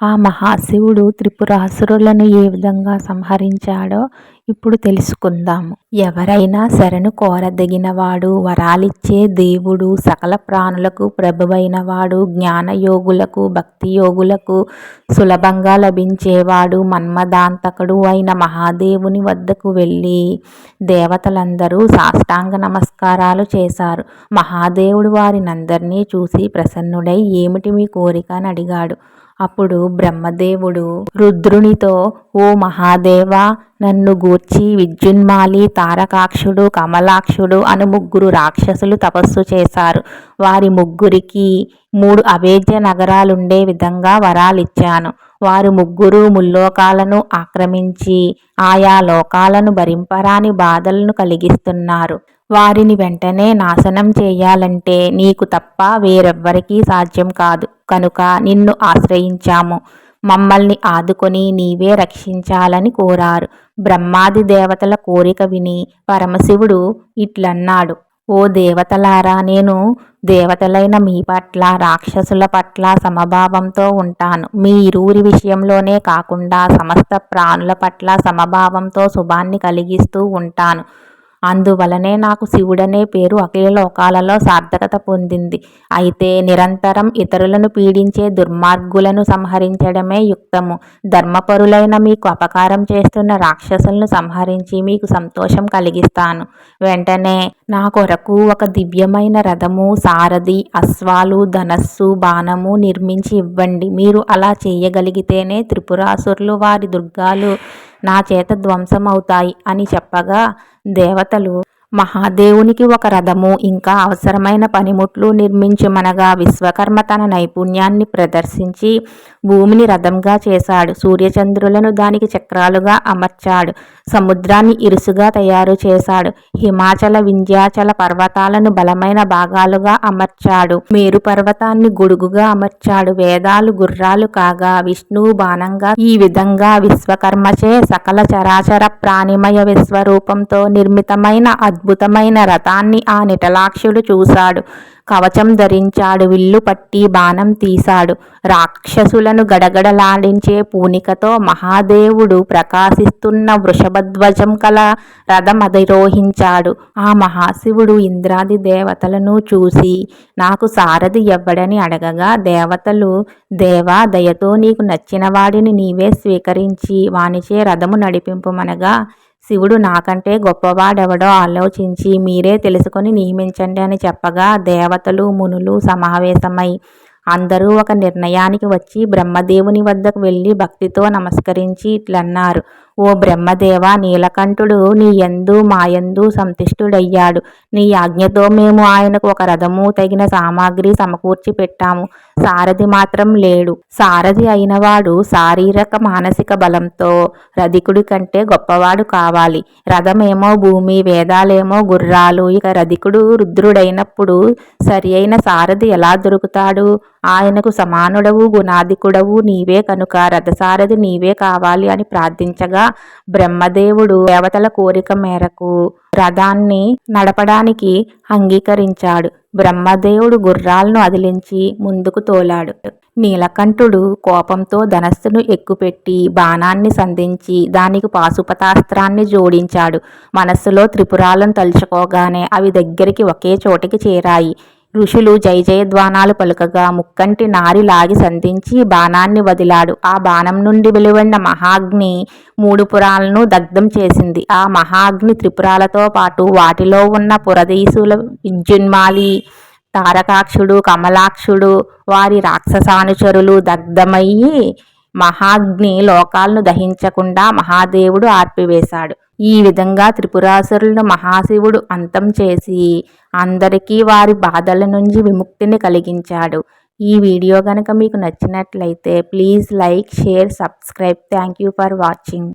ఆ మహాశివుడు త్రిపురాసురులను ఏ విధంగా సంహరించాడో ఇప్పుడు తెలుసుకుందాము. ఎవరైనా శరణు కోరదగినవాడు వరాలిచ్చే దేవుడు సకల ప్రాణులకు ప్రభువైనవాడు జ్ఞానయోగులకు భక్తి యోగులకు సులభంగా లభించేవాడు మన్మదాంతకుడు అయిన మహాదేవుని వద్దకు వెళ్ళి దేవతలందరూ సాష్టాంగ నమస్కారాలు చేశారు. మహాదేవుడు వారినందరినీ చూసి ప్రసన్నుడై ఏమిటి మీ కోరిక? అని అడిగాడు. అప్పుడు బ్రహ్మదేవుడు రుద్రునితో ఓ మహాదేవా నన్ను గూర్చి విద్యున్మాలి తారకాక్షుడు కమలాక్షుడు అను ముగ్గురు రాక్షసులు తపస్సు చేశారు. వారి ముగ్గురికి మూడు అవేద్య నగరాలుండే విధంగా వరాలిచ్చాను. వారు ముగ్గురు ముల్లోకాలను ఆక్రమించి ఆయా లోకాలను భరింపరాని బాధలను కలిగిస్తున్నారు. వారిని వెంటనే నాశనం చేయాలంటే నీకు తప్ప వేరెవ్వరికీ సాధ్యం కాదు. కనుక నిన్ను ఆశ్రయించాము. మమ్మల్ని ఆదుకొని నీవే రక్షించాలని కోరారు. బ్రహ్మాది దేవతల కోరిక విని పరమశివుడు ఇట్లన్నాడు. ఓ దేవతలారా నేను దేవతలైన మీ పట్ల రాక్షసుల పట్ల సమభావంతో ఉంటాను. మీ ఇరువురి విషయంలోనే కాకుండా సమస్త ప్రాణుల పట్ల సమభావంతో శుభాన్ని కలిగిస్తూ ఉంటాను. అందువలనే నాకు శివుడనే పేరు అఖిల లోకాలలో సార్థకత పొందింది. అయితే నిరంతరం ఇతరులను పీడించే దుర్మార్గులను సంహరించడమే యుక్తము. ధర్మపరులైన మీకు అపకారం చేస్తున్న రాక్షసులను సంహరించి మీకు సంతోషం కలిగిస్తాను. వెంటనే నా కొరకు ఒక దివ్యమైన రథము సారథి అశ్వాలు ధనస్సు బాణము నిర్మించి ఇవ్వండి. మీరు అలా చేయగలిగితేనే త్రిపురాసురులు వారి దుర్గాలు నా చేత ధ్వంసమవుతాయి అని చెప్పగా దేవతలు మహాదేవునికి ఒక రథము ఇంకా అవసరమైన పనిముట్లు నిర్మించమనగా విశ్వకర్మ తన నైపుణ్యాన్ని ప్రదర్శించి భూమిని రథంగా చేశాడు. సూర్యచంద్రులను దానికి చక్రాలుగా అమర్చాడు. సముద్రాన్ని ఇరుసుగా తయారు చేశాడు. హిమాచల వింధ్యాచల పర్వతాలను బలమైన భాగాలుగా అమర్చాడు. మేరు పర్వతాన్ని గొడుగుగా అమర్చాడు. వేదాలు గుర్రాలు కాగా విష్ణువు బాణంగా ఈ విధంగా విశ్వకర్మచే సకల చరాచర ప్రాణిమయ విశ్వరూపంతో నిర్మితమైన అద్భుతమైన రథాన్ని ఆ నిటలాక్షుడు చూశాడు. కవచం ధరించాడు విల్లు పట్టి బాణం తీశాడు. రాక్షసులను గడగడలాడించే పూనికతో మహాదేవుడు ప్రకాశిస్తున్న వృషభధ్వజం కల రథం అధిరోహించాడు. ఆ మహాశివుడు ఇంద్రాది దేవతలను చూసి నాకు సారథి ఎవ్వడని అడగగా దేవతలు దేవా దయతో నీకు నచ్చిన వాడిని నీవే స్వీకరించి వానిచే రథము నడిపింపుమనగా శివుడు నాకంటే గొప్పవాడెవడో ఆలోచించి మీరే తెలుసుకొని నియమించండి అని చెప్పగా దేవతలు మునులు సమావేశమై అందరూ ఒక నిర్ణయానికి వచ్చి బ్రహ్మదేవుని వద్దకు వెళ్ళి భక్తితో నమస్కరించి ఇట్లన్నారు. ఓ బ్రహ్మదేవ నీలకంఠుడు నీ ఎందు మాయందు సంతిష్ఠుడయ్యాడు నీ ఆజ్ఞతో మేము ఆయనకు ఒక రథము తగిన సామాగ్రి సమకూర్చి పెట్టాము. సారథి మాత్రం లేడు. సారథి అయినవాడు శారీరక మానసిక బలంతో రధికుడి కంటే గొప్పవాడు కావాలి. రథమేమో భూమి వేదాలేమో గుర్రాలు. ఇక రధికుడు రుద్రుడైనప్పుడు సరి అయిన సారథి ఎలా దొరుకుతాడు? ఆయనకు సమానుడవు గుణాధికుడవు నీవే కనుక రథసారథి నీవే కావాలి అని ప్రార్థించగా బ్రహ్మదేవుడు దేవతల కోరిక మేరకు రథాన్ని నడపడానికి అంగీకరించాడు. బ్రహ్మదేవుడు గుర్రాలను అదిలించి ముందుకు తోలాడు. నీలకంఠుడు కోపంతో ధనస్సును ఎక్కుపెట్టి బాణాన్ని సంధించి దానికి పాశుపతాస్త్రాన్ని జోడించాడు. మనస్సులో త్రిపురాలను తలుచుకోగానే అవి దగ్గరికి ఒకే చోటికి చేరాయి. ఋషులు జయ జయధ్వానాలు పలుకగా ముక్కంటి నారి లాగి సంధించి బాణాన్ని వదిలాడు. ఆ బాణం నుండి వెలువడిన మహాగ్ని మూడు పురాలను దగ్ధం చేసింది. ఆ మహాగ్ని త్రిపురాలతో పాటు వాటిలో ఉన్న పురదీసుల విద్యున్మాలి తారకాక్షుడు కమలాక్షుడు వారి రాక్షసానుచరులు దగ్ధమయ్యి మహాగ్ని లోకాలను దహించకుండా మహాదేవుడు ఆర్పివేశాడు. ఈ విధంగా త్రిపురాసురులను మహాశివుడు అంతం చేసి అందరికీ వారి బాధల నుంచి విముక్తిని కలిగించాడు. ఈ వీడియో కనుక మీకు నచ్చినట్లయితే please like share subscribe. Thank you for watching.